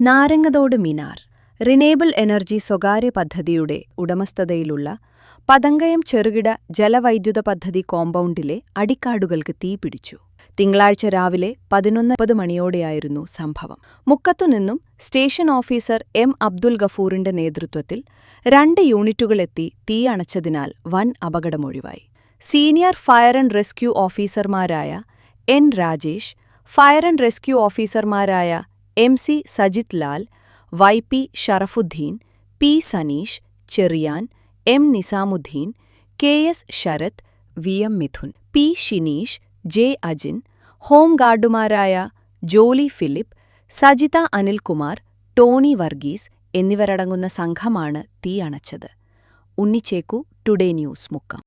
നാരങ്ങതോട് Minar റിനേബിൾ energy സ്വകാര്യ പദ്ധതിയുടെ ഉടമസ്ഥതയിലുള്ള പതങ്കയം ചെറുകിട ജലവൈദ്യുത പദ്ധതി കോമ്പൗണ്ടിലെ അടിക്കാടുകൾക്ക് തീപിടിച്ചു തിങ്കളാഴ്ച രാവിലെ പതിനൊന്ന് മുപ്പത് മണിയോടെയായിരുന്നു സംഭവം. മുക്കത്തുനിന്നും സ്റ്റേഷൻ ഓഫീസർ എം. അബ്ദുൽ ഗഫൂറിന്റെ നേതൃത്വത്തിൽ രണ്ട് യൂണിറ്റുകളെത്തി തീയണച്ചതിനാൽ വൻ അപകടമൊഴിവായി. സീനിയർ ഫയർ ആൻഡ് റെസ്ക്യൂ ഓഫീസർമാരായ N. Rajesh fire and rescue ഓഫീസർമാരായ M C Sajith Lal Y P Sharafudheen P Saneesh Cherian M Nizamudheen K S Sarath V M Mithun P Shineesh J Ajin home ഗാർഡുമാരായ Jolly Philip Sajitha Anilkumar Tony Varghese എന്നിവരടങ്ങുന്ന സംഘമാണ് തീയണച്ചത് ഉണ്ണിച്ചേക്കു today news Mukkam.